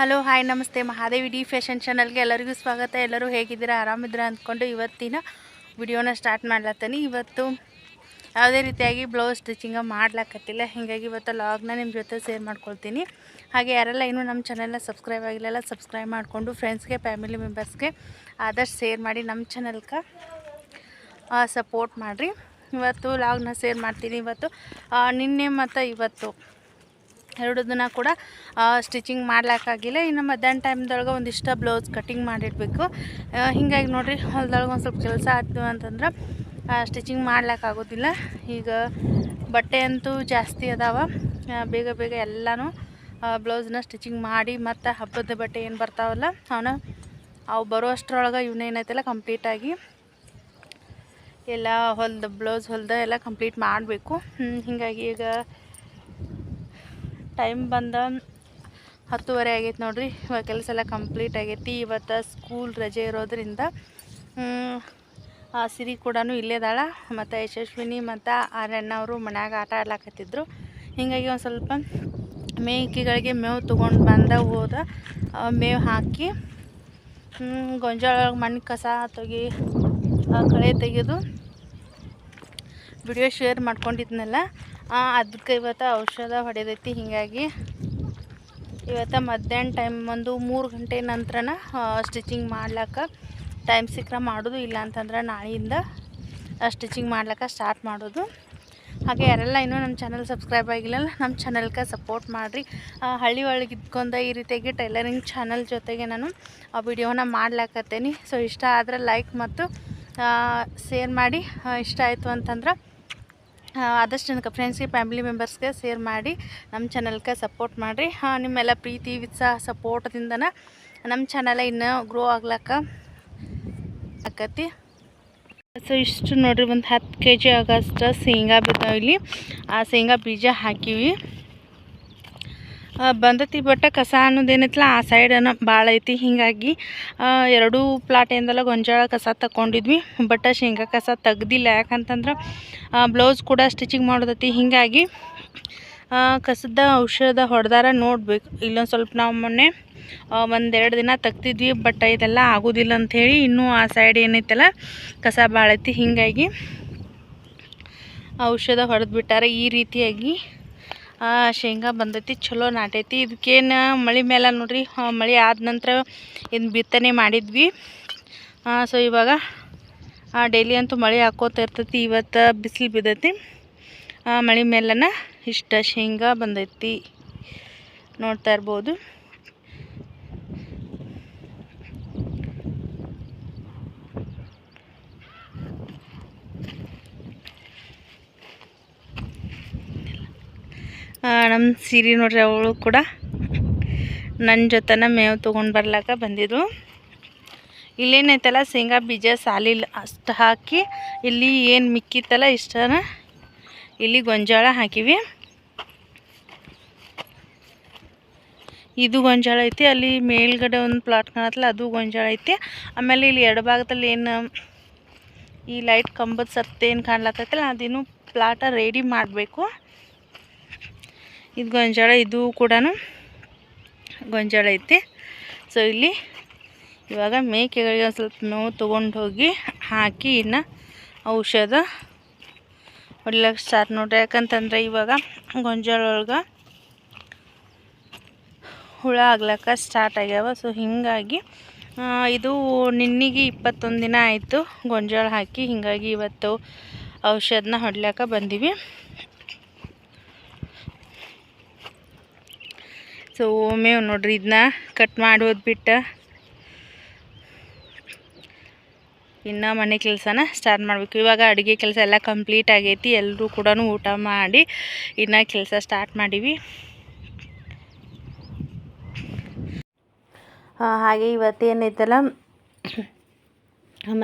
Hello, hi, ನಮಸ್ತೆ. Mahadevi D fashion ಚಾನಲ್ಗೆ ಎಲ್ಲರಿಗೂ ಸ್ವಾಗತ. ಎಲ್ಲರೂ ಹೇಗಿದ್ದೀರಾ? ಆರಾಮಿದ್ದೀರಾ ಅಂದ್ಕೊಂಡು ಇವತ್ತಿನ ವಿಡಿಯೋನ ಸ್ಟಾರ್ಟ್ ಮಾಡ್ಲತ್ತೀನಿ. ಇವತ್ತು ಯಾವುದೇ ರೀತಿಯಾಗಿ ಬ್ಲೌಸ್ ಸ್ಟಿಚಿಂಗ ಮಾಡ್ಲಾಕತ್ತಿಲ್ಲ. ಹೀಗಾಗಿ ಇವತ್ತು ಲಾಗ್ನ ನಿಮ್ಮ ಜೊತೆ ಶೇರ್ ಮಾಡ್ಕೊಳ್ತೀನಿ. ಹಾಗೆ ಯಾರೆಲ್ಲ ಇನ್ನೂ ನಮ್ಮ ಚಾನೆಲ್ನ ಸಬ್ಸ್ಕ್ರೈಬ್ ಆಗಿಲ್ಲ ಸಬ್ಸ್ಕ್ರೈಬ್ ಮಾಡಿಕೊಂಡು ಫ್ರೆಂಡ್ಸ್ಗೆ, ಫ್ಯಾಮಿಲಿ ಮೆಂಬರ್ಸ್ಗೆ ಆದಷ್ಟು ಶೇರ್ ಮಾಡಿ ನಮ್ಮ ಚಾನಲ್ಗೆ ಸಪೋರ್ಟ್ ಮಾಡಿರಿ. ಇವತ್ತು ಲಾಗ್ನ ಶೇರ್ ಮಾಡ್ತೀನಿ. ಇವತ್ತು ನಿನ್ನೆ ಮತ್ತು ಇವತ್ತು. ಎರಡು ದಿನ ಕೂಡ ಸ್ಟಿಚಿಂಗ್ ಮಾಡ್ಲಿಕ್ಕಾಗಿಲ್ಲ ಇನ್ನು ಮಧ್ಯಾಹ್ನ ಟೈಮ್ದೊಳಗೆ ಒಂದಿಷ್ಟು ಬ್ಲೌಸ್ ಕಟಿಂಗ್ ಮಾಡಿಡಬೇಕು. ಹಿಂಗಾಗಿ ನೋಡಿರಿ, ಹೊಲ್ದೊಳಗೆ ಒಂದು ಸ್ವಲ್ಪ ಕೆಲಸ ಆಯ್ತು ಅಂತಂದ್ರೆ ಸ್ಟಿಚಿಂಗ್ ಮಾಡ್ಲಿಕ್ಕಾಗೋದಿಲ್ಲ ಈಗ ಬಟ್ಟೆ ಅಂತೂ ಜಾಸ್ತಿ ಅದಾವ. ಬೇಗ ಬೇಗ ಎಲ್ಲನೂ ಬ್ಲೌಸ್ನ ಸ್ಟಿಚಿಂಗ್ ಮಾಡಿ ಮತ್ತು ಹಬ್ಬದ ಬಟ್ಟೆ ಏನು ಬರ್ತಾವಲ್ಲ ಅವನ್ನ ಅವು ಬರೋ ಅಷ್ಟರೊಳಗೆ ಇವನೇನೈತಲ್ಲ ಕಂಪ್ಲೀಟಾಗಿ ಎಲ್ಲ ಹೊಲ್ದ ಬ್ಲೌಸ್ ಹೊಲ್ದ ಎಲ್ಲ ಕಂಪ್ಲೀಟ್ ಮಾಡಬೇಕು. ಹೀಗಾಗಿ ಈಗ ಟೈಮ್ ಬಂದ ಹತ್ತುವರೆ ಆಗೈತೆ ನೋಡಿರಿ. ಇವಾಗ ಕೆಲಸ ಎಲ್ಲ ಕಂಪ್ಲೀಟ್ ಆಗೈತಿ. ಇವತ್ತು ಸ್ಕೂಲ್ ರಜೆ ಇರೋದ್ರಿಂದ ಆ ಸಿರಿ ಕೂಡ ಇಲ್ಲೇದಾಳ ಮತ್ತು ಯಶಸ್ವಿನಿ ಮತ್ತು ಆರ್ಯಣ್ಣ ಅವರು ಮನ್ಯಾಗ ಆಟ ಆಡ್ಲಾಕತ್ತಿದ್ರು. ಹೀಗಾಗಿ ಒಂದು ಸ್ವಲ್ಪ ಮೇಕೆಗಳಿಗೆ ಮೇವು ತೊಗೊಂಡು ಬಂದ ಹೋದ. ಮೇವು ಹಾಕಿ ಗೊಂಜಾಳ ಮಣ್ಣು ಕಸ ತೆಗಿ ಕಳೆ ತೆಗೆದು ವಿಡಿಯೋ ಶೇರ್ ಮಾಡ್ಕೊಂಡಿದ್ನಲ್ಲ. ಅದಕ್ಕೆ ಇವತ್ತು ಔಷಧ ಹೊಡೆದೈತಿ, ಹೀಗಾಗಿ. ಇವತ್ತು ಮಧ್ಯಾಹ್ನ ಟೈಮ್ ಒಂದು ಮೂರು ಗಂಟೆ ನಂತರನ ಸ್ಟಿಚಿಂಗ್ ಮಾಡ್ಲಿಕ್ಕೆ ಟೈಮ್ ಸಿಕ್ಕರೆ ಮಾಡೋದು, ಇಲ್ಲ ಅಂತಂದ್ರೆ ನಾಳೆಯಿಂದ ಸ್ಟಿಚಿಂಗ್ ಮಾಡ್ಲಿಕ್ಕೆ ಸ್ಟಾರ್ಟ್ ಮಾಡೋದು. ಹಾಗೆ ಯಾರೆಲ್ಲ ಇನ್ನೂ ನಮ್ಮ ಚಾನಲ್ ಸಬ್ಸ್ಕ್ರೈಬ್ ಆಗಿಲ್ಲ ನಮ್ಮ ಚಾನಲ್ಗೆ ಸಪೋರ್ಟ್ ಮಾಡಿರಿ. ಹಳ್ಳಿ ಒಳಗೆ ಇದ್ಕೊಂಡ ಈ ರೀತಿಯಾಗಿ ಟೈಲರಿಂಗ್ ಚಾನಲ್ ಜೊತೆಗೆ ನಾನು ಆ ವಿಡಿಯೋನ ಮಾಡ್ಲಾಕತ್ತೇನೆ. ಸೊ ಇಷ್ಟ ಆದರೆ ಲೈಕ್ ಮತ್ತು ಶೇರ್ ಮಾಡಿ. ಇಷ್ಟ ಆಯಿತು ಅಂತಂದ್ರೆ ಆದಷ್ಟು ನನಗೆ ಫ್ರೆಂಡ್ಸ್ಗೆ ಫ್ಯಾಮಿಲಿ ಮೆಂಬರ್ಸ್ಗೆ ಶೇರ್ ಮಾಡಿ ನಮ್ಮ ಚಾನಲ್ಗೆ ಸಪೋರ್ಟ್ ಮಾಡಿರಿ. ನಿಮ್ಮೆಲ್ಲ ಪ್ರೀತಿ, ಉತ್ಸಾಹ ಸಪೋರ್ಟ್ದಿಂದನ ನಮ್ಮ ಚಾನಲ್ ಇನ್ನೂ ಗ್ರೋ ಆಗ್ಲಕ್ಕ ಆಕತಿ. ಸೊ ಇಷ್ಟು ನೋಡಿರಿ, ಒಂದು ಹತ್ತು ಕೆ ಜಿ ಆಗಷ್ಟು ಶೇಂಗಾ ಬಿದ್ದಾವೆ ಇಲ್ಲಿ. ಆ ಶೇಂಗಾ ಬೀಜ ಹಾಕಿವಿ. ಬಂದತಿ ಬಟ್ ಕಸ ಅನ್ನೋದೇನೈತಲ್ಲ ಆ ಸೈಡನ ಭಾಳ ಐತಿ. ಹೀಗಾಗಿ ಎರಡೂ ಪ್ಲಾಟಿಂದೆಲ್ಲ ಗೊಂಜಾಳ ಕಸ ತಗೊಂಡಿದ್ವಿ ಬಟ್ ಶೇಂಗಾ ಕಸ ತೆಗ್ದಿಲ್ಲ. ಯಾಕಂತಂದ್ರೆ ಬ್ಲೌಸ್ ಕೂಡ ಸ್ಟಿಚಿಂಗ್ ಮಾಡೋದೈತಿ. ಹೀಗಾಗಿ ಕಸದ ಔಷಧ ಹೊಡೆದಾರ ನೋಡಬೇಕು. ಇಲ್ಲೊಂದು ಸ್ವಲ್ಪ ನಾವು ಮೊನ್ನೆ ಒಂದೆರಡು ದಿನ ತೆಗ್ದಿದ್ವಿ, ಬಟ್ ಇದೆಲ್ಲ ಆಗೋದಿಲ್ಲ ಅಂಥೇಳಿ ಇನ್ನೂ ಆ ಸೈಡ್ ಏನೈತಲ್ಲ, ಕಸ ಭಾಳ ಐತಿ. ಹೀಗಾಗಿ, ಔಷಧ ಹೊಡೆದು ಬಿಟ್ಟಾರೆ ಈ ರೀತಿಯಾಗಿ ಶೇಂಗಾ ಬಂದೈತಿ, ಚಲೋ ನಾಟೈತಿ. ಇದಕ್ಕೇನು ಮಳೆ ಮೇಲೆ ನೋಡ್ರಿ ಮಳೆ ಆದ ನಂತರ ಇದನ್ನು ಬಿತ್ತನೆ ಮಾಡಿದ್ವಿ. ಸೊ ಇವಾಗ ಡೈಲಿ ಅಂತೂ ಮಳೆ ಹಾಕೋತ ಇರ್ತೈತಿ, ಇವತ್ತು ಬಿಸಿಲು ಬಿದ್ದೈತಿ. ಮಳೆ ಮೇಲನ ಇಷ್ಟ ಶೇಂಗಾ ಬಂದೈತಿ. ನೋಡ್ತಾ ಇರ್ಬೋದು. ನಮ್ಮ ಸೀರೆ ನೋಡ್ರಿ ಅವಳು ಕೂಡ ನನ್ನ ಜೊತೆನ ಮೇವು ತೊಗೊಂಡು ಬರ್ಲಾಕ ಬಂದಿದ್ದು ಇಲ್ಲೇನೈತಲ್ಲ, ಶೇಂಗಾ ಬೀಜ ಸಾಲಿಲ್ಲ ಅಷ್ಟು ಹಾಕಿ, ಇಲ್ಲಿ ಏನು ಮಿಕ್ಕಿತ್ತಲ್ಲ ಇಷ್ಟನ, ಇಲ್ಲಿ ಗೊಂಜಾಳ ಹಾಕಿವಿ. ಇದು ಗೊಂಜಾಳ ಐತಿ, ಅಲ್ಲಿ ಮೇಲ್ಗಡೆ ಒಂದು ಪ್ಲಾಟ್ ಕಾಣತ್ತಲ್ಲ, ಅದು ಗೊಂಜಾಳ ಐತಿ. ಆಮೇಲೆ ಇಲ್ಲಿ ಎಡಭಾಗದಲ್ಲಿ ಏನು, ಈ ಲೈಟ್ ಕಂಬದ ಸತ್ತೇನು ಕಾಣ್ಲತ್ತೈತಲ್ಲ ಅದಿನ್ನೂ ಪ್ಲಾಟ ರೆಡಿ ಮಾಡಬೇಕು. ಇದು ಗೊಂಜಾಳ, ಇದು ಕೂಡ ಗೊಂಜಾಳ ಐತಿ. ಸೊ ಇಲ್ಲಿ ಇವಾಗ ಮೇಕೆಗಳಿಗೆ ಒಂದು ಸ್ವಲ್ಪ ನೋವು ತೊಗೊಂಡು ಹೋಗಿ ಹಾಕಿ ಇನ್ನು ಔಷಧ ಹೊಡ್ಲಕ್ಕೆ ಸ್ಟಾರ್ಟ್ ನೋಡ್ರಿ. ಯಾಕಂತಂದ್ರೆ ಇವಾಗ ಗೊಂಜಾಳ ಒಳಗೆ ಹುಳ ಆಗ್ಲಕ್ಕ ಸ್ಟಾರ್ಟ್ ಆಗ್ಯಾವ. ಸೊ ಹೀಗಾಗಿ ಇದು ನಿನ್ನಿಗೆ ಇಪ್ಪತ್ತೊಂದು ದಿನ ಆಯಿತು ಗೊಂಜಾಳ ಹಾಕಿ. ಹೀಗಾಗಿ ಇವತ್ತು ಔಷಧನ ಹೊಡ್ಲಕ್ಕ ಬಂದೀವಿ. ಸೊ ಮೇವು ನೋಡ್ರಿ ಇದನ್ನ ಕಟ್ ಮಾಡೋದು ಬಿಟ್ಟು ಇನ್ನು ಮನೆ ಕೆಲಸನ ಸ್ಟಾರ್ಟ್ ಮಾಡಬೇಕು. ಇವಾಗ ಅಡುಗೆ ಕೆಲಸ ಎಲ್ಲ ಕಂಪ್ಲೀಟ್ ಆಗೈತಿ. ಎಲ್ಲರೂ ಕೂಡ ಊಟ ಮಾಡಿ ಇನ್ನು ಕೆಲಸ ಸ್ಟಾರ್ಟ್ ಮಾಡೀವಿ. ಹಾಗೆ ಇವತ್ತೇನೈತಲ್ಲ,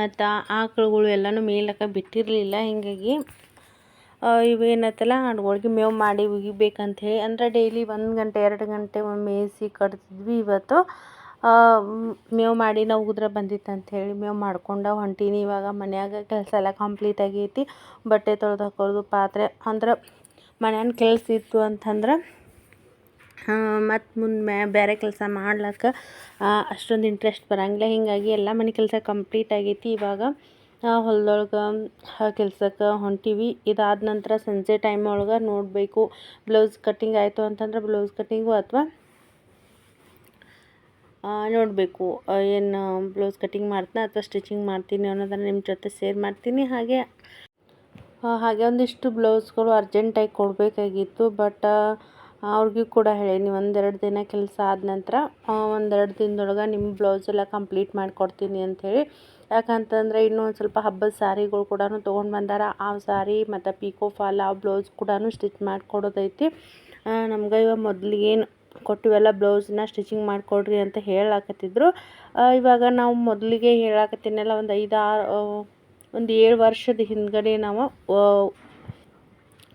ಮತ್ತು ಆಕಳುಗಳು ಎಲ್ಲನೂ ಮೇಲಕ್ಕೆ ಬಿಟ್ಟಿರಲಿಲ್ಲ, ಹೀಗಾಗಿ ಆ, ಇವೇನೈತಲ್ಲ ಆಡುಗಳಿಗೆ ಮೇವು ಮಾಡಿ ಉಗಿಬೇಕಂತ ಹೇಳಿ ಅಂದ್ರೆ ಡೈಲಿ ಒಂದು ಗಂಟೆ ಎರಡು ಗಂಟೆ ಒಮ್ಮೆ ಮೇಯಿಸಿ ಕಟ್ತಿದ್ವಿ ಇವತ್ತು. ಮೇವು ಮಾಡಿ ನಾವು ಉಗಿದ್ರೆ ಬಂದಿತ್ತು ಅಂಥೇಳಿ ಮೇವು ಮಾಡ್ಕೊಂಡು ಹೊಂಟೀನಿ. ಇವಾಗ ಮನ್ಯಾಗ ಕೆಲಸ ಎಲ್ಲ ಕಂಪ್ಲೀಟ್ ಆಗೈತಿ. ಬಟ್ಟೆ ತೊಳೆದು ಹಾಕೋದು ಪಾತ್ರೆ. ಅಂದ್ರೆ ಮನ್ಯಾನ ಕೆಲಸ ಇತ್ತು ಅಂತಂದ್ರೆ ಮತ್ತು ಮುಂದೆ ಬೇರೆ ಕೆಲಸ ಮಾಡ್ಲಿಕ್ಕೆ ಅಷ್ಟೊಂದು ಇಂಟ್ರೆಸ್ಟ್ ಬರಂಗಿಲ್ಲ. ಹೀಗಾಗಿ ಎಲ್ಲ ಮನೆ ಕೆಲಸ ಕಂಪ್ಲೀಟ್ ಆಗೈತಿ ಇವಾಗ. ಹೊಲ್ದೊಳಗೆ ಕೆಲ್ಸಕ್ಕೆ ಹೊಂಟೀವಿ. ಇದಾದ ನಂತರ ಸಂಜೆ ಟೈಮ್ ಒಳಗೆ ನೋಡಬೇಕು ಬ್ಲೌಸ್ ಕಟ್ಟಿಂಗ್ ಆಯಿತು ಅಂತಂದ್ರೆ ಬ್ಲೌಸ್ ಕಟ್ಟಿಂಗು ಅಥವಾ ನೋಡಬೇಕು ಏನು ಬ್ಲೌಸ್ ಕಟ್ಟಿಂಗ್ ಮಾಡ್ತೀನಿ ಅಥವಾ ಸ್ಟಿಚಿಂಗ್ ಮಾಡ್ತೀನಿ ಅನ್ನೋದನ್ನು ನಿಮ್ಮ ಜೊತೆ ಶೇರ್ ಮಾಡ್ತೀನಿ. ಹಾಗೆ ಹಾಗೆ ಒಂದಿಷ್ಟು ಬ್ಲೌಸ್ಗಳು ಅರ್ಜೆಂಟಾಗಿ ಕೊಡಬೇಕಾಗಿತ್ತು. ಬಟ್ ಅವ್ರಿಗೂ ಕೂಡ ಹೇಳೀನಿ ಒಂದೆರಡು ದಿನ ಕೆಲಸ ಆದ ನಂತರ ಒಂದೆರಡು ದಿನದೊಳಗೆ ನಿಮ್ಮ ಬ್ಲೌಸೆಲ್ಲ ಕಂಪ್ಲೀಟ್ ಮಾಡಿಕೊಡ್ತೀನಿ ಅಂಥೇಳಿ ಯಾಕಂತಂದರೆ ಇನ್ನೂ ಒಂದು ಸ್ವಲ್ಪ ಹಬ್ಬದ ಸ್ಯಾರಿಗಳು ಕೂಡ ತೊಗೊಂಡು ಬಂದಾರ. ಆ ಸಾರಿ ಮತ್ತು ಪಿಕೋ ಫಾಲ್ ಆ ಬ್ಲೌಸ್ ಕೂಡ ಸ್ಟಿಚ್ ಮಾಡಿಕೊಡೋದೈತಿ ನಮ್ಗೆ ಇವಾಗ ಏನು ಕೊಟ್ಟಿವೆಲ್ಲ ಬ್ಲೌಸ್ನ ಸ್ಟಿಚಿಂಗ್ ಮಾಡಿಕೊಡ್ರಿ ಅಂತ ಹೇಳಾಕತ್ತಿದ್ರು. ಇವಾಗ ನಾವು ಮೊದಲಿಗೆ ಹೇಳಾಕತ್ತೀನಲ್ಲ ಒಂದು ಐದು ಆರು ಒಂದು ಏಳು ವರ್ಷದ ಹಿಂದ್ಗಡೆ ನಾವು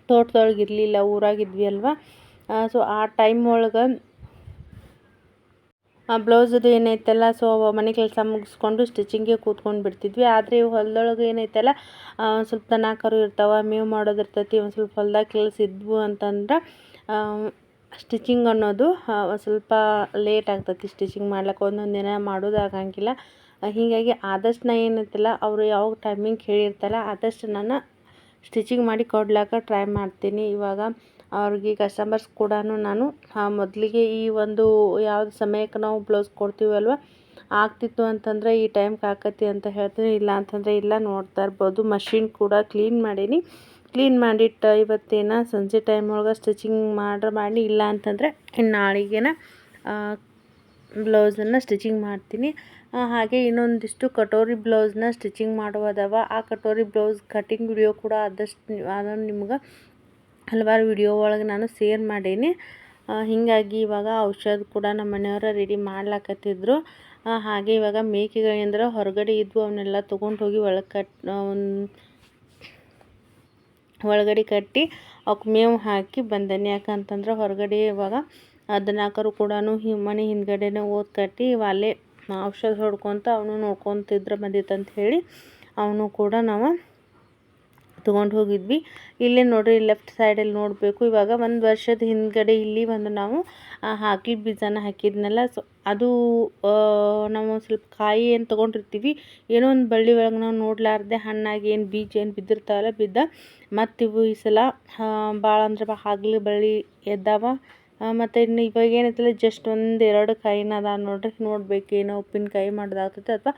ತೋಟದೊಳಗೆ ಇರಲಿಲ್ಲ ಊರಾಗಿದ್ವಿ ಅಲ್ವಾ? ಸೊ ಆ ಟೈಮ್ ಒಳಗೆ ಬ್ಲೌಸದು ಏನೈತಲ್ಲ ಸೊ ಮನೆ ಕೆಲಸ ಮುಗಿಸ್ಕೊಂಡು ಸ್ಟಿಚಿಂಗೆ ಕೂತ್ಕೊಂಡು ಬಿಡ್ತಿದ್ವಿ. ಆದರೆ ಇವು ಹೊಲದೊಳಗೆ ಏನೈತಲ್ಲ ಸ್ವಲ್ಪ ದನ ಕರು ಇರ್ತಾವೆ, ಮೇವು ಮಾಡೋದಿರ್ತೈತಿ ಒಂದು ಸ್ವಲ್ಪ ಹೊಲ್ದಾಗ ಕೆಲಸ ಇದ್ವು ಅಂತಂದ್ರೆ ಸ್ಟಿಚಿಂಗ್ ಅನ್ನೋದು ಸ್ವಲ್ಪ ಲೇಟ್ ಆಗ್ತೈತಿ ಸ್ಟಿಚಿಂಗ್ ಮಾಡ್ಲಿಕ್ಕೆ ಒಂದೊಂದು ದಿನ ಮಾಡೋದಾಗಂಗಿಲ್ಲ ಹೀಗಾಗಿ ಆದಷ್ಟು ನಾ ಏನೈತಲ್ಲ, ಅವರು ಯಾವ ಟೈಮಿಂಗ್ ಹೇಳಿರ್ತಾರಲ್ಲ ಆದಷ್ಟು ನಾನು ಸ್ಟಿಚಿಂಗ್ ಮಾಡಿ ಕೊಡ್ಲಾಕ ಟ್ರೈ ಮಾಡ್ತೀನಿ. ಇವಾಗ ಅವ್ರಿಗೆ ಕಸ್ಟಮರ್ಸ್ ಕೂಡ ನಾನು ಮೊದಲಿಗೆ ಈ ಒಂದು ಯಾವುದು ಸಮಯಕ್ಕೆ ನಾವು ಬ್ಲೌಸ್ ಕೊಡ್ತೀವಲ್ವ ಆಗ್ತಿತ್ತು ಅಂತಂದರೆ ಈ ಟೈಮ್ಗೆ ಆಕತಿ ಅಂತ ಹೇಳ್ತೀನಿ. ಇಲ್ಲ ಅಂತಂದರೆ ಇಲ್ಲ, ನೋಡ್ತಾ ಇರ್ಬೋದು. ಮಷಿನ್ ಕೂಡ ಕ್ಲೀನ್ ಮಾಡೀನಿ. ಕ್ಲೀನ್ ಮಾಡಿಟ್ಟು ಇವತ್ತೇನ ಸಂಜೆ ಟೈಮ್ ಒಳಗೆ ಸ್ಟಿಚಿಂಗ್ ಮಾಡ್ರೆ ಮಾಡಿ, ಇಲ್ಲ ಅಂತಂದರೆ ನಾಳೆಗೇನ ಬ್ಲೌಸನ್ನು ಸ್ಟಿಚಿಂಗ್ ಮಾಡ್ತೀನಿ. ಹಾಗೆ ಇನ್ನೊಂದಿಷ್ಟು ಕಟೋರಿ ಬ್ಲೌಸ್ನ ಸ್ಟಿಚಿಂಗ್ ಮಾಡುವುದವ. ಆ ಕಟೋರಿ ಬ್ಲೌಸ್ ಕಟಿಂಗ್ ವಿಡಿಯೋ ಕೂಡ ಆದಷ್ಟು ಅದನ್ನು ನಿಮ್ಗೆ ಹಲವಾರು ವಿಡಿಯೋ ಒಳಗೆ ನಾನು ಶೇರ್ ಮಾಡೀನಿ. ಹೀಗಾಗಿ ಇವಾಗ ಔಷಧ ಕೂಡ ನಮ್ಮ ಮನೆಯವರು ರೆಡಿ ಮಾಡ್ಲಾಕತ್ತಿದ್ರು. ಹಾಗೆ ಇವಾಗ ಮೇಕೆಗಳಿಂದ್ರೆ ಹೊರಗಡೆ ಇದ್ವು ಅವನ್ನೆಲ್ಲ ತೊಗೊಂಡು ಹೋಗಿ ಒಳಗೆ ಕಟ್ ಒಳಗಡೆ ಕಟ್ಟಿ ಅವಕ್ಕೆ ಮೇವು ಹಾಕಿ ಬಂದೇನೆ. ಯಾಕಂತಂದ್ರೆ ಹೊರಗಡೆ ಇವಾಗ ಹದಿನಾಲ್ಕರು ಕೂಡ ಮನೆ ಹಿಂದ್ಗಡೆನೇ ಓದ್ ಕಟ್ಟಿ ಅಲ್ಲೇ ಔಷಧ ಹೊಡ್ಕೊತ ಅವನು ನೋಡ್ಕೊತಿದ್ರೆ ಬಂದಿತ್ತಂತ ಹೇಳಿ ಅವನು ಕೂಡ ನಾವು ತೊಗೊಂಡು ಹೋಗಿದ್ವಿ. ಇಲ್ಲೇ ನೋಡಿರಿ ಲೆಫ್ಟ್ ಸೈಡಲ್ಲಿ ನೋಡಬೇಕು. ಇವಾಗ ಒಂದು ವರ್ಷದ ಹಿಂದ್ಗಡೆ ಇಲ್ಲಿ ಒಂದು ನಾವು ಹಾಕಿ ಬೀಜನ ಹಾಕಿದ್ನಲ್ಲ. ಸೊ ಅದು ನಾವು ಸ್ವಲ್ಪ ಕಾಯಿ ಏನು ತೊಗೊಂಡಿರ್ತೀವಿ, ಏನೋ ಒಂದು ಬಳ್ಳಿ ಒಳಗೆ ನಾವು ನೋಡಲಾರ್ದೆ ಹಣ್ಣಾಗಿ ಏನು ಬೀಜ ಏನು ಬಿದ್ದಿರ್ತಾವಲ್ಲ, ಬಿದ್ದ ಮತ್ತಿವು ಈ ಸಲ ಭಾಳ ಅಂದ್ರೆ ಹಗ್ಲು ಬಳ್ಳಿ ಎದ್ದಾವ. ಮತ್ತು ಇನ್ನು ಇವಾಗ ಏನೈತಲ್ಲ ಜಸ್ಟ್ ಒಂದು ಎರಡು ಕಾಯಿನ ಅದ ನೋಡ್ರಿ, ನೋಡ್ಬೇಕು ಏನೋ ಉಪ್ಪಿನಕಾಯಿ ಮಾಡೋದಾಗ್ತೈತೆ ಅಥವಾ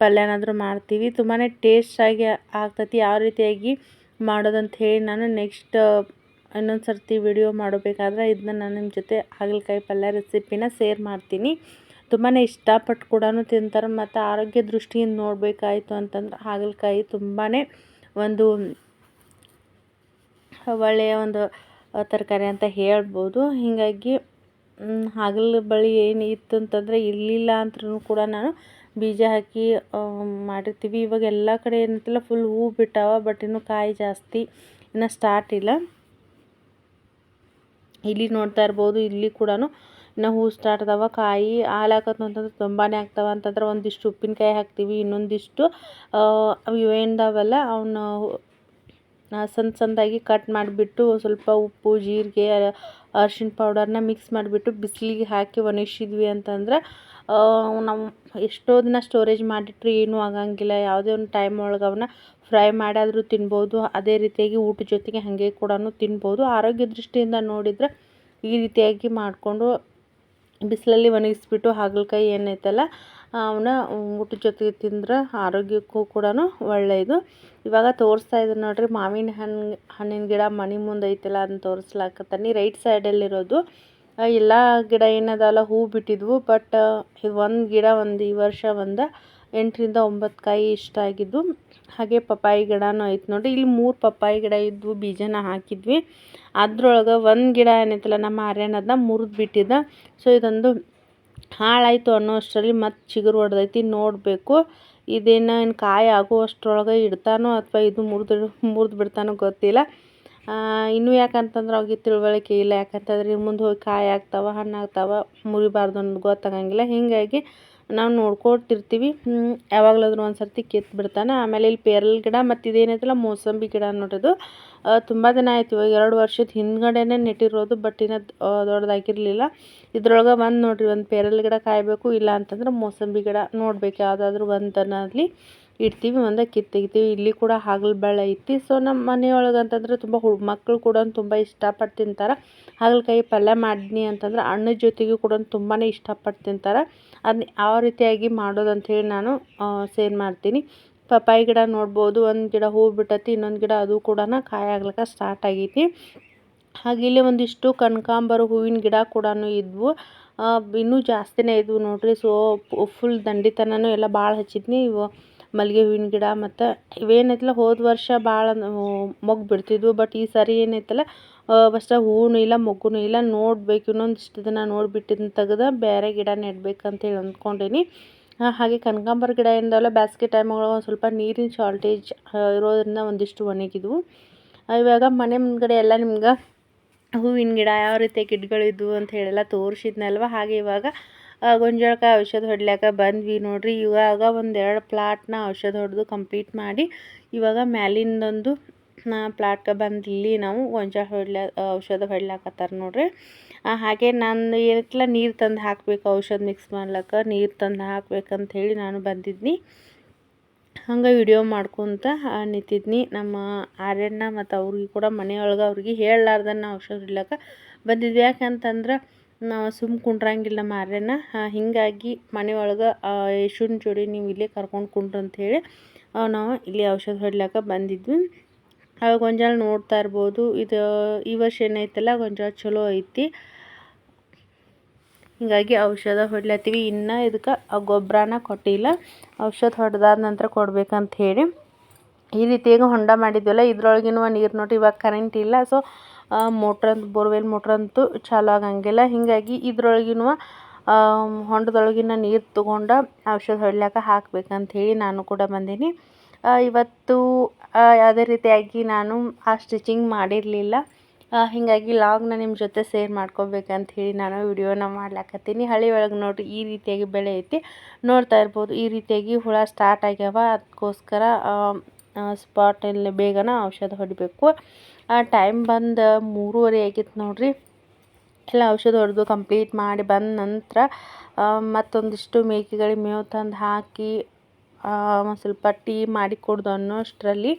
ಪಲ್ಯನಾದರೂ ಮಾಡ್ತೀವಿ. ತುಂಬಾ ಟೇಸ್ಟಾಗಿ ಆಗ್ತೈತಿ, ಯಾವ ರೀತಿಯಾಗಿ ಮಾಡೋದಂತ ಹೇಳಿ ನಾನು ನೆಕ್ಸ್ಟ್ ಇನ್ನೊಂದು ಸರ್ತಿ ವಿಡಿಯೋ ಮಾಡಬೇಕಾದ್ರೆ ಇದನ್ನ ನಾನು ನಿಮ್ಮ ಜೊತೆ ಹಾಗಲಕಾಯಿ ಪಲ್ಯ ರೆಸಿಪಿನ ಶೇರ್ ಮಾಡ್ತೀನಿ. ತುಂಬಾ ಇಷ್ಟಪಟ್ಟು ಕೂಡ ತಿಂತಾರೆ, ಮತ್ತು ಆರೋಗ್ಯ ದೃಷ್ಟಿಯಿಂದ ನೋಡಬೇಕಾಯಿತು ಅಂತಂದ್ರೆ ಹಾಗಲಕಾಯಿ ತುಂಬಾ ಒಂದು ಒಳ್ಳೆಯ ಒಂದು ತರಕಾರಿ ಅಂತ ಹೇಳ್ಬೋದು. ಹೀಗಾಗಿ ಹಾಗಲ ಬಳ್ಳಿ ಏನು ಇತ್ತು ಅಂತಂದರೆ ಇರಲಿಲ್ಲ ಅಂದ್ರೂ ಕೂಡ ನಾನು ಬೀಜ ಹಾಕಿ ಮಾಡಿರ್ತೀವಿ. ಇವಾಗ ಎಲ್ಲ ಕಡೆ ಏನಂತಲ್ಲ ಫುಲ್ ಹೂ ಬಿಟ್ಟಾವ ಬಟ್ ಇನ್ನೂ ಕಾಯಿ ಜಾಸ್ತಿ ಇನ್ನು ಸ್ಟಾರ್ಟ್ ಇಲ್ಲ. ಇಲ್ಲಿ ನೋಡ್ತಾ ಇರ್ಬೋದು, ಇಲ್ಲಿ ಕೂಡ ಇನ್ನು ಹೂ ಸ್ಟಾರ್ಟ್ ಅದಾವ. ಕಾಯಿ ಹಾಲಾಕತ್ತು ಅಂತಂದ್ರೆ ತುಂಬಾ ಆಗ್ತಾವ. ಅಂತಂದ್ರೆ ಒಂದಿಷ್ಟು ಉಪ್ಪಿನಕಾಯಿ ಹಾಕ್ತೀವಿ, ಇನ್ನೊಂದಿಷ್ಟು ಇವೇನ್ದಾವಲ್ಲ ಅವನ್ನ ಸಣ್ಣ ಸಣ್ಣದಾಗಿ ಕಟ್ ಮಾಡಿಬಿಟ್ಟು ಸ್ವಲ್ಪ ಉಪ್ಪು, ಜೀರಿಗೆ ಅರ್ಶಿಣ ಪೌಡರ್ನ ಮಿಕ್ಸ್ ಮಾಡಿಬಿಟ್ಟು ಬಿಸಿಲಿಗೆ ಹಾಕಿ ಒಣಗಿಸಿದ್ವಿ ಅಂತಂದ್ರೆ ನಾವು ಎಷ್ಟೋ ದಿನ ಸ್ಟೋರೇಜ್ ಮಾಡಿಟ್ರೆ ಏನೂ ಆಗಂಗಿಲ್ಲ. ಯಾವುದೇ ಒಂದು ಟೈಮ್ ಒಳಗೆ ಅವನ್ನ ಫ್ರೈ ಮಾಡಾದರೂ ತಿನ್ಬೋದು. ಅದೇ ರೀತಿಯಾಗಿ ಊಟದ ಜೊತೆಗೆ ಹಾಗೆ ಕೂಡ ತಿನ್ಬೋದು. ಆರೋಗ್ಯ ದೃಷ್ಟಿಯಿಂದ ನೋಡಿದರೆ ಈ ರೀತಿಯಾಗಿ ಮಾಡಿಕೊಂಡು ಬಿಸಿಲಲ್ಲಿ ಒಣಗಿಸ್ಬಿಟ್ಟು ಹಾಗಲಕಾಯಿ ಏನೈತಲ್ಲ ಅವನ್ನ ಊಟದ ಜೊತೆಗೆ ತಿಂದ್ರೆ ಆರೋಗ್ಯಕ್ಕೂ ಕೂಡ ಒಳ್ಳೆಯದು. ಇವಾಗ ತೋರಿಸ್ತಾ ಇದ್ದೀನಿ ನೋಡ್ರಿ, ಮಾವಿನ ಹಣ್ಣು ಹಣ್ಣಿನ ಗಿಡ ಮನೆ ಮುಂದೆ ಐತಲ್ಲ ಅದನ್ನ ತೋರಿಸ್ಲಾಕತ್ತಾನಿ. ರೈಟ್ ಸೈಡಲ್ಲಿರೋದು ಎಲ್ಲ ಗಿಡ ಏನದಲ್ಲ, ಹೂ ಬಿಟ್ಟಿದ್ವು ಬಟ್ ಇದು ಒಂದು ಗಿಡ ಒಂದು ಈ ವರ್ಷ ಒಂದು ಎಂಟರಿಂದ ಒಂಬತ್ತು ಕಾಯಿ ಇಷ್ಟ ಆಗಿದ್ದು. ಹಾಗೆ ಪಪ್ಪಾಯಿ ಗಿಡನೂ ಐತೆ ನೋಡಿ ಇಲ್ಲಿ ಮೂರು ಪಪ್ಪಾಯಿ ಗಿಡ ಇದ್ವು, ಬೀಜನ ಹಾಕಿದ್ವಿ. ಅದ್ರೊಳಗೆ ಒಂದು ಗಿಡ ಏನೈತಲ್ಲ, ನಮ್ಮ ಅದನ್ನ ಮುರಿದು ಬಿಟ್ಟಿದ್ದ ಸೊ ಇದೊಂದು ಹಾಳಾಯಿತು ಅನ್ನೋ ಅಷ್ಟರಲ್ಲಿ ಮತ್ತೆ ಚಿಗುರು ಹೊಡೆದೈತಿ, ನೋಡಬೇಕು. ಇದೇನು ಇನ್ನು ಕಾಯಿ ಆಗುವಷ್ಟರೊಳಗೆ ಇಡ್ತಾನೋ ಅಥವಾ ಇದು ಮುರಿದು ಮುರಿದು ಬಿಡ್ತಾನೋ ಗೊತ್ತಿಲ್ಲ. ಇನ್ನೂ ಯಾಕಂತಂದ್ರೆ ಅವ್ರಿಗೆ ತಿಳುವಳಿಕೆ ಇಲ್ಲ. ಯಾಕಂತಂದ್ರೆ ಮುಂದೆ ಹೋಗಿ ಕಾಯಿ ಆಗ್ತಾವೆ, ಹಣ್ಣು ಆಗ್ತಾವೆ, ಮುರಿಬಾರ್ದು ಅನ್ನೋದು ಗೊತ್ತಾಗಂಗಿಲ್ಲ. ಹೀಗಾಗಿ ನಾವು ನೋಡ್ಕೊತಿರ್ತೀವಿ ಯಾವಾಗಲಾದ್ರೂ ಒಂದು ಸರ್ತಿ ಕಿತ್ತು ಬಿಡ್ತಾನೆ. ಆಮೇಲೆ ಇಲ್ಲಿ ಪೇರಲ ಗಿಡ ಮತ್ತು ಇದೇನೈತಲ್ಲ, ಮೋಸಂಬಿ ಗಿಡ ನೋಡೋದು. ತುಂಬ ದಿನ ಆಯ್ತು ಇವಾಗ ಎರಡು ವರ್ಷದ ಹಿಂದ್ಗಡೆನೇ ನೆಟ್ಟಿರೋದು, ಬಟ್ ಇನ್ನೂ ದೊಡ್ಡದಾಗಿರಲಿಲ್ಲ. ಇದ್ರೊಳಗೆ ಒಂದು ನೋಡಿರಿ, ಒಂದು ಪೇರಲ್ ಗಿಡ ಕಾಯಬೇಕು, ಇಲ್ಲ ಅಂತಂದ್ರೆ ಮೋಸಂಬಿ ಗಿಡ ನೋಡ್ಬೇಕು. ಯಾವುದಾದ್ರೂ ಒಂದನ್ನಾಗಲಿ ಇಡ್ತೀವಿ ಕಿತ್ತು ಕಿತ್ತಿಗ್ತೀವಿ ಇಲ್ಲಿ ಕೂಡ ಹಾಗಲ ಬಳ್ಳಿ ಐತಿ. ಸೊ ನಮ್ಮ ಮನೆಯೊಳಗೆ ಅಂತಂದ್ರೆ ತುಂಬ ಹು ಮಕ್ಕಳು ಕೂಡ ತುಂಬ ಇಷ್ಟಪಟ್ಟು ತಿಂತಾರೆ. ಹಾಗಲಕಾಯಿ ಪಲ್ಯ ಮಾಡಿದ್ನಿ ಅಂತಂದ್ರೆ ಅಣ್ಣ ಜೊತೆಗೂ ಕೂಡ ತುಂಬಾ ಇಷ್ಟಪಟ್ಟು ತಿಂತಾರೆ. ಅದನ್ನ ಯಾವ ರೀತಿಯಾಗಿ ಮಾಡೋದು ಅಂಥೇಳಿ ನಾನು ಸೇರ್ ಮಾಡ್ತೀನಿ. ಪಪ್ಪಾಯಿ ಗಿಡ ನೋಡ್ಬೋದು, ಒಂದು ಗಿಡ ಹೂ ಬಿಟ್ಟತಿ, ಇನ್ನೊಂದು ಗಿಡ ಅದು ಕೂಡ ಕಾಯಿ ಆಗ್ಲಿಕ್ಕೆ ಸ್ಟಾರ್ಟ್ ಆಗೈತಿ. ಹಾಗೆ ಇಲ್ಲಿ ಒಂದಿಷ್ಟು ಕನಕಾಂಬರ ಹೂವಿನ ಗಿಡ ಕೂಡ ಇದ್ವು. ಇನ್ನೂ ಜಾಸ್ತಿನೇ ಇದ್ವು ನೋಡ್ರಿ. ಸೊ ಫುಲ್ ದಂಡಿತನೂ ಎಲ್ಲ ಭಾಳ ಹಚ್ಚಿದ್ನಿ. ಇವು ಮಲ್ಲಿಗೆ ಹೂವಿನ ಗಿಡ ಮತ್ತು ಇವೇನೈತಲ್ಲ ಹೋದ ವರ್ಷ ಭಾಳ ಮೊಗ್ಗು ಬಿಡ್ತಿದ್ವು. ಬಟ್ ಈ ಸರಿ ಏನೈತಲ್ಲ ಫಸ್ಟ್ ಹೂವೂ ಇಲ್ಲ ಮೊಗ್ಗು ಇಲ್ಲ, ನೋಡ್ಬೇಕು ಇನ್ನೊಂದಿಷ್ಟು ದಿನ ನೋಡಿಬಿಟ್ಟಿದ್ದು ತೆಗೆದು ಬೇರೆ ಗಿಡ ನೆಡಬೇಕಂತೇಳಿ ಅಂದ್ಕೊಂಡೀನಿ. ಹಾಗೆ ಕನಕಾಂಬರ ಗಿಡ ಏನದಲ್ಲ ಬೇಸಿಗೆ ಟೈಮ್ಗಳು ಒಂದು ಸ್ವಲ್ಪ ನೀರಿನ ಶಾರ್ಟೇಜ್ ಇರೋದರಿಂದ ಒಂದಿಷ್ಟು ಒಣಗಿದ್ವು. ಇವಾಗ ಮನೆ ಮುಂದ್ಗಡೆ ಎಲ್ಲ ನಿಮ್ಗೆ ಹೂವಿನ ಗಿಡ ಯಾವ ರೀತಿ ಗಿಡಗಳಿದ್ವು ಅಂತ ಹೇಳೆಲ್ಲ ತೋರಿಸಿದ್ನಲ್ವ? ಹಾಗೆ ಇವಾಗ ಗೊಂಜಾಳಕಾಯಿ ಔಷಧ ಹೊಡ್ಲಿಕ್ಕೆ ಬಂದ್ವಿ ನೋಡ್ರಿ. ಇವಾಗ ಒಂದೆರಡು ಪ್ಲಾಟ್ನ ಔಷಧ ಹೊಡೆದು ಕಂಪ್ಲೀಟ್ ಮಾಡಿ ಇವಾಗ ಮ್ಯಾಲಿಂದೊಂದು ಪ್ಲಾಟ್ಗೆ ಬಂದು ಇಲ್ಲಿ ನಾವು ಗೊಂಜಾಳ ಹೊಡ್ಲ ಔಷಧ ಹೊಡ್ಲಾಕತ್ತಾರ ನೋಡ್ರಿ. ಹಾಗೆ ನಾನು ಏನಿತ್ತಲ್ಲ ನೀರು ತಂದು ಹಾಕ್ಬೇಕು, ಔಷಧ ಮಿಕ್ಸ್ ಮಾಡ್ಲಿಕ್ಕೆ ನೀರು ತಂದು ಹಾಕ್ಬೇಕಂತ ಹೇಳಿ ನಾನು ಬಂದಿದ್ನಿ. ಹಂಗೆ ವಿಡಿಯೋ ಮಾಡ್ಕೊತ ನಿಂತಿದ್ನಿ. ನಮ್ಮ ಆರ್ಯಣ್ಣ ಮತ್ತು ಅವ್ರಿಗೆ ಕೂಡ ಮನೆಯೊಳಗೆ ಅವ್ರಿಗೆ ಹೇಳಲಾರ್ದನ್ನ ಔಷಧ ಹೊಡ್ಲಕ್ಕ ಬಂದಿದ್ವಿ. ಯಾಕಂತಂದ್ರೆ ನಾವು ಸುಮ್ಮ ಕುಂಡ್ರಂಗಿಲ್ಲ ನಮ್ಮ ಆರ್ಯಣ್ಣ. ಹೀಗಾಗಿ ಮನೆಯೊಳಗೆ ಯಶುನ್ ಜೋಡಿ ನೀವು ಇಲ್ಲೇ ಕರ್ಕೊಂಡು ಕುಂಡ್ರು ಹೇಳಿ ನಾವು ಇಲ್ಲಿ ಔಷಧ ಹೊಡ್ಲಕ್ಕ ಬಂದಿದ್ವಿ. ಗೊಂಜಾಳ ನೋಡ್ತಾ ಇರ್ಬೋದು. ಇದು ಈ ವರ್ಷ ಏನೈತಲ್ಲ ಗೊಂಜಾಳ ಚಲೋ ಐತಿ. ಹೀಗಾಗಿ ಔಷಧ ಹೊಡ್ಲತ್ತೀವಿ. ಇನ್ನು ಇದಕ್ಕೆ ಗೊಬ್ಬರನ ಕೊಟ್ಟಿಲ್ಲ. ಔಷಧ ಹೊಡೆದಾದ ನಂತರ ಕೊಡ್ಬೇಕಂತ ಹೇಳಿ. ಈ ರೀತಿಯಾಗಿ ಹೊಂಡ ಮಾಡಿದ್ವಲ್ಲ, ಇದ್ರೊಳಗಿನ ನೀರು ನೋಡಿ ಇವಾಗ ಕರೆಂಟ್ ಇಲ್ಲ. ಸೊ ಅಂತ ಬೋರ್ವೆಲ್ ಮೋಟ್ರಂತೂ ಚಾಲು ಆಗಂಗಿಲ್ಲ. ಹೀಗಾಗಿ ಇದ್ರೊಳಗಿನ ಹೊಂಡದೊಳಗಿನ ನೀರು ತೊಗೊಂಡು ಔಷಧ ಹೊಡ್ಲಿಕ್ಕೆ ಹಾಕ್ಬೇಕಂತ ಹೇಳಿ ನಾನು ಕೂಡ ಬಂದೀನಿ. ಇವತ್ತು ಯಾವುದೇ ರೀತಿಯಾಗಿ ನಾನು ಆ ಸ್ಟಿಚಿಂಗ್ ಮಾಡಿರಲಿಲ್ಲ. ಹೀಗಾಗಿ ಲಾಗ್ನ ನಿಮ್ಮ ಜೊತೆ ಸೇರ್ ಮಾಡ್ಕೋಬೇಕಂತ ಹೇಳಿ ನಾನು ವಿಡಿಯೋನ ಮಾಡ್ಲಾಕತ್ತೀನಿ. ಹಳ್ಳಿ ಒಳಗೆ ನೋಡಿರಿ ಈ ರೀತಿಯಾಗಿ ಬೆಳೆ ಐತಿ. ನೋಡ್ತಾ ಇರ್ಬೋದು, ಈ ರೀತಿಯಾಗಿ ಹುಳ ಸ್ಟಾರ್ಟ್ ಆಗ್ಯಾವ. ಅದಕ್ಕೋಸ್ಕರ ಸ್ಪಾಟಲ್ಲಿ ಬೇಗನ ಔಷಧ ಹೊಡಿಬೇಕು. ಆ ಟೈಮ್ ಬಂದು ಮೂರುವರೆ ಆಗಿತ್ತು ನೋಡಿರಿ. ಎಲ್ಲ ಔಷಧ ಹೊಡೆದು ಕಂಪ್ಲೀಟ್ ಮಾಡಿ ಬಂದ ನಂತರ ಮತ್ತೊಂದಿಷ್ಟು ಮೇಕೆಗಳಿಗೆ ಮೇವು ತಂದು ಹಾಕಿ ಒಂದು ಸ್ವಲ್ಪ ಟೀ ಮಾಡಿ ಕೊಡ್ದು ಅನ್ನೋಷ್ಟರಲ್ಲಿ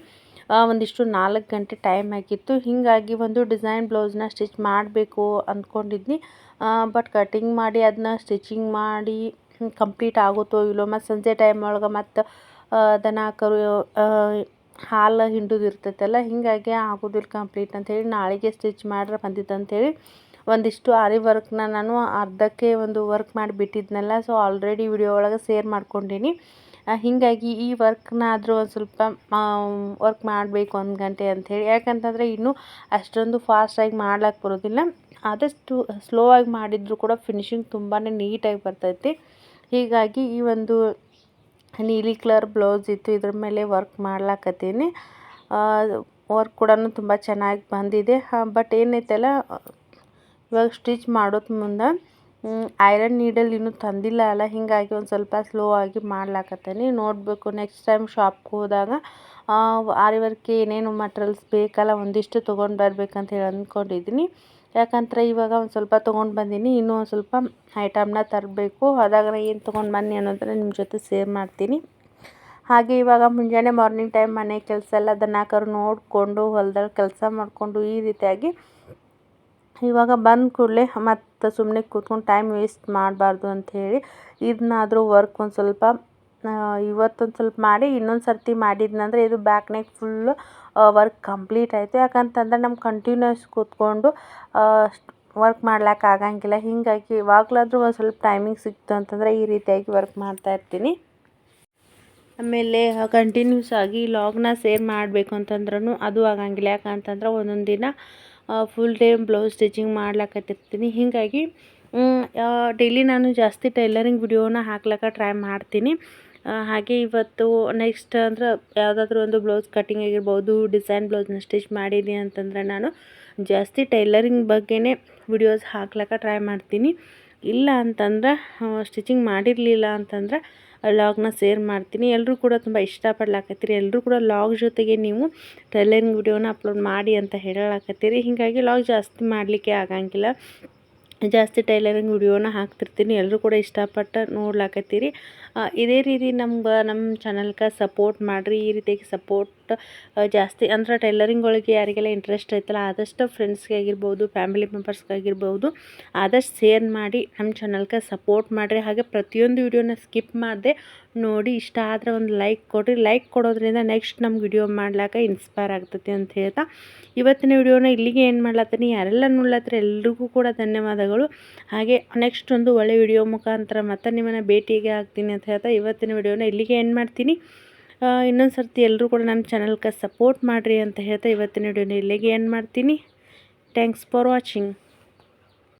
ಒಂದಿಷ್ಟು ನಾಲ್ಕು ಗಂಟೆ ಟೈಮ್ ಆಗಿತ್ತು. ಹೀಗಾಗಿ ಒಂದು ಡಿಸೈನ್ ಬ್ಲೌಸ್ನ ಸ್ಟಿಚ್ ಮಾಡಬೇಕು ಅಂದ್ಕೊಂಡಿದ್ನಿ ಬಟ್ ಕಟಿಂಗ್ ಮಾಡಿ ಅದನ್ನ ಸ್ಟಿಚಿಂಗ್ ಮಾಡಿ ಕಂಪ್ಲೀಟ್ ಆಗುತ್ತೋ ಇಲ್ಲೋ, ಮತ್ತು ಸಂಜೆ ಟೈಮ್ ಒಳಗೆ ಮತ್ತು ದನ, ಕರು ಹಾಲು ಹಿಂಡೋದು ಇರ್ತೈತಲ್ಲ, ಹೀಗಾಗಿ ಆಗೋದಿಲ್ಲ ಕಂಪ್ಲೀಟ್ ಅಂಥೇಳಿ ನಾಳೆಗೆ ಸ್ಟಿಚ್ ಮಾಡ್ರೆ ಬಂದಿತ್ತು ಅಂಥೇಳಿ ಒಂದಿಷ್ಟು ಆರಿ ವರ್ಕ್ನ ನಾನು ಅರ್ಧಕ್ಕೆ ಒಂದು ವರ್ಕ್ ಮಾಡಿ ಬಿಟ್ಟಿದ್ನಲ್ಲ ಸೊ ಆಲ್ರೆಡಿ ವಿಡಿಯೋ ಒಳಗೆ ಸೇರ್ ಮಾಡ್ಕೊಂಡೀನಿ. ಹೀಗಾಗಿ ಈ ವರ್ಕ್ನಾದರೂ ಒಂದು ಸ್ವಲ್ಪ ವರ್ಕ್ ಮಾಡಬೇಕು ಒಂದು ಗಂಟೆ ಅಂಥೇಳಿ ಯಾಕಂತಂದರೆ ಇನ್ನೂ ಅಷ್ಟೊಂದು ಫಾಸ್ಟಾಗಿ ಮಾಡ್ಲಿಕ್ಕೆ ಬರೋದಿಲ್ಲ. ಆದಷ್ಟು ಸ್ಲೋ ಆಗಿ ಮಾಡಿದರೂ ಕೂಡ ಫಿನಿಶಿಂಗ್ ತುಂಬಾ ನೀಟಾಗಿ ಬರ್ತೈತಿ. ಹೀಗಾಗಿ ಈ ಒಂದು ನೀಲಿ ಕಲರ್ ಬ್ಲೌಸ್ ಇತ್ತು, ಇದ್ರ ಮೇಲೆ ವರ್ಕ್ ಮಾಡ್ಲಾಕತ್ತೀನಿ. ವರ್ಕ್ ಕೂಡ ತುಂಬ ಚೆನ್ನಾಗಿ ಬಂದಿದೆ. ಬಟ್ ಏನೈತಲ್ಲ ಇವಾಗ ಸ್ಟಿಚ್ ಮಾಡೋದು ಮುಂದೆ ಐರನ್ ನೀಡಲ್ ಇನ್ನೂ ತಂದಿಲ್ಲ ಅಲ್ಲ, ಹೀಗಾಗಿ ಒಂದು ಸ್ವಲ್ಪ ಸ್ಲೋ ಆಗಿ ಮಾಡ್ಲಾಕತ್ತೀನಿ. ನೋಡಬೇಕು ನೆಕ್ಸ್ಟ್ ಟೈಮ್ ಶಾಪ್ಗೆ ಹೋದಾಗ ಆರಿ ವರ್ಕ್ಗೆ ಏನೇನು ಮಟ್ರಲ್ಸ್ ಬೇಕಲ್ಲ, ಒಂದಿಷ್ಟು ತೊಗೊಂಡು ಬರಬೇಕಂತ ಹೇಳಿ ಅಂದ್ಕೊಂಡಿದ್ದೀನಿ. ಯಾಕಂದ್ರೆ ಇವಾಗ ಒಂದು ಸ್ವಲ್ಪ ತೊಗೊಂಡು ಬಂದೀನಿ, ಇನ್ನೂ ಒಂದು ಸ್ವಲ್ಪ ಐಟಮ್ನ ತರಬೇಕು. ಅದಾಗ ಏನು ತೊಗೊಂಡು ಬನ್ನಿ ಅನ್ನೋದನ್ನ ನಿಮ್ಮ ಜೊತೆ ಸೇರ್ ಮಾಡ್ತೀನಿ. ಹಾಗೆ ಇವಾಗ ಮುಂಜಾನೆ ಮಾರ್ನಿಂಗ್ ಟೈಮ್ ಮನೆ ಕೆಲಸ ಎಲ್ಲ ದನ ಕರು ನೋಡಿಕೊಂಡು ಹೊಲದಲ್ಲಿ ಕೆಲಸ ಮಾಡಿಕೊಂಡು ಈ ರೀತಿಯಾಗಿ ಇವಾಗ ಬಂದ ಕೂಡಲೇ ಮತ್ತು ಸುಮ್ಮನೆ ಕೂತ್ಕೊಂಡು ಟೈಮ್ ವೇಸ್ಟ್ ಮಾಡಬಾರ್ದು ಅಂಥೇಳಿ ಇದನ್ನಾದರೂ ವರ್ಕ್ ಒಂದು ಸ್ವಲ್ಪ ಇವತ್ತೊಂದು ಸ್ವಲ್ಪ ಮಾಡಿ, ಇನ್ನೊಂದು ಸರ್ತಿ ಮಾಡಿದ್ನಂದ್ರೆ ಇದು back neck full work complete ಆಯಿತು. ಯಾಕಂತಂದ್ರೆ ನಮ್ಮ ಕಂಟಿನ್ಯೂಸ್ ಕೂತ್ಕೊಂಡು ವರ್ಕ್ ಮಾಡ್ಲಿಕ್ಕೆ ಆಗಂಗಿಲ್ಲ. ಹೀಗಾಗಿ ಇವಾಗಲಾದರೂ ಒಂದು ಸ್ವಲ್ಪ ಟೈಮಿಂಗ್ ಸಿಕ್ತು ಅಂತಂದರೆ ಈ ರೀತಿಯಾಗಿ ವರ್ಕ್ ಮಾಡ್ತಾ ಇರ್ತೀನಿ. ಆಮೇಲೆ ಕಂಟಿನ್ಯೂಸ್ ಆಗಿ ಲಾಗ್ನ ಸೇರ್ ಮಾಡಬೇಕು ಅಂತಂದ್ರೂ ಅದು ಆಗಂಗಿಲ್ಲ. ಯಾಕಂತಂದ್ರೆ ಒಂದೊಂದು ದಿನ ಫುಲ್ ಟೈಮ್ ಬ್ಲೌಸ್ ಸ್ಟಿಚಿಂಗ್ ಮಾಡ್ಲಕತ್ತಿರ್ತೀನಿ. ಹೀಗಾಗಿ ಡೈಲಿ ನಾನು ಜಾಸ್ತಿ ಟೈಲರಿಂಗ್ ವಿಡಿಯೋನ ಹಾಕ್ಲಿಕ್ಕೆ ಟ್ರೈ ಮಾಡ್ತೀನಿ. ಹಾಗೆ ಇವತ್ತು ನೆಕ್ಸ್ಟ್ ಅಂದ್ರೆ ಯಾವುದಾದ್ರೂ ಒಂದು ಬ್ಲೌಸ್ ಕಟ್ಟಿಂಗ್ ಆಗಿರ್ಬೋದು ಡಿಸೈನ್ ಬ್ಲೌಸ್ನ ಸ್ಟಿಚ್ ಮಾಡಿದ್ದೀನಿ ಅಂತಂದರೆ ನಾನು ಜಾಸ್ತಿ ಟೈಲರಿಂಗ್ ಬಗ್ಗೆನೇ ವಿಡಿಯೋಸ್ ಹಾಕ್ಲಿಕ್ಕೆ ಟ್ರೈ ಮಾಡ್ತೀನಿ. ಇಲ್ಲ ಅಂತಂದ್ರೆ ಸ್ಟಿಚಿಂಗ್ ಮಾಡಿರಲಿಲ್ಲ ಅಂತಂದ್ರೆ ಲಾಗ್ನ ಸೇರ್ ಮಾಡ್ತೀನಿ. ಎಲ್ಲರೂ ಕೂಡ ತುಂಬ ಇಷ್ಟಪಡ್ಲಾಕತ್ತೀರಿ. ಎಲ್ಲರೂ ಕೂಡ ಲಾಗ್ ಜೊತೆಗೆ ನೀವು ಟೈಲರಿಂಗ್ ವಿಡಿಯೋನ ಅಪ್ಲೋಡ್ ಮಾಡಿ ಅಂತ ಹೇಳಲಾಕತ್ತೀರಿ. ಹೀಗಾಗಿ ಲಾಗ್ ಜಾಸ್ತಿ ಮಾಡಲಿಕ್ಕೆ ಆಗಂಗಿಲ್ಲ. ಜಾಸ್ತಿ ಟೈಲರಿಂಗ್ ವಿಡಿಯೋನ ಹಾಕ್ತಿರ್ತೀನಿ. ಎಲ್ಲರೂ ಕೂಡ ಇಷ್ಟಪಟ್ಟು ನೋಡ್ಲಾಕತ್ತೀರಿ. ಇದೇ ರೀತಿ ನಮ್ಗೆ ನಮ್ಮ ಚಾನಲ್ಗೆ ಸಪೋರ್ಟ್ ಮಾಡಿರಿ. ಈ ರೀತಿಯಾಗಿ ಸಪೋರ್ಟ್ ಜಾಸ್ತಿ ಅಂದ್ರೆ ಟೈಲರಿಂಗ್ ಒಳಗೆ ಯಾರಿಗೆಲ್ಲ ಇಂಟ್ರೆಸ್ಟ್ ಐತಲ್ಲ, ಆದಷ್ಟು ಫ್ರೆಂಡ್ಸ್ಗೆ ಆಗಿರ್ಬೋದು ಫ್ಯಾಮಿಲಿ ಮೆಂಬರ್ಸ್ಗಾಗಿರ್ಬೋದು ಆದಷ್ಟು ಶೇರ್ ಮಾಡಿ ನಮ್ಮ ಚಾನಲ್ಗೆ ಸಪೋರ್ಟ್ ಮಾಡಿರಿ. ಹಾಗೆ ಪ್ರತಿಯೊಂದು ವಿಡಿಯೋನ ಸ್ಕಿಪ್ ಮಾಡದೆ ನೋಡಿ, ಇಷ್ಟ ಆದರೆ ಒಂದು ಲೈಕ್ ಕೊಡಿರಿ. ಲೈಕ್ ಕೊಡೋದ್ರಿಂದ ನೆಕ್ಸ್ಟ್ ನಮ್ಗೆ ವಿಡಿಯೋ ಮಾಡ್ಲಾಕ ಇನ್ಸ್ಪೈರ್ ಆಗ್ತೈತಿ ಅಂತ ಹೇಳ್ತಾ. ಇವತ್ತಿನ ವಿಡಿಯೋನ ಇಲ್ಲಿಗೆ ಏನು ಮಾಡ್ಲತ್ತೀನಿ. ಯಾರೆಲ್ಲ ನೋಡ್ಲತ್ತರ ಎಲ್ರಿಗೂ ಕೂಡ ಧನ್ಯವಾದಗಳು. ಹಾಗೆ ನೆಕ್ಸ್ಟ್ ಒಂದು ಒಳ್ಳೆ ವಿಡಿಯೋ ಮುಖಾಂತರ ಮತ್ತೆ ನಿಮ್ಮನ್ನು ಭೇಟಿಗೆ ಆಗ್ತೀನಿ ಹೇಳ್ತಾ ಇವತ್ತಿನ ವಿಡಿಯೋನ ಇಲ್ಲಿಗೆ ಏನು ಮಾಡ್ತೀನಿ. ಇನ್ನೊಂದು ಸರ್ತಿ ಎಲ್ಲರೂ ಕೂಡ ನಮ್ಮ ಚಾನಲ್ಗೆ ಸಪೋರ್ಟ್ ಮಾಡಿರಿ ಅಂತ ಹೇಳ್ತಾ ಇವತ್ತಿನ ವಿಡಿಯೋನ ಇಲ್ಲಿಗೆ ಏನು ಮಾಡ್ತೀನಿ. Thanks for watching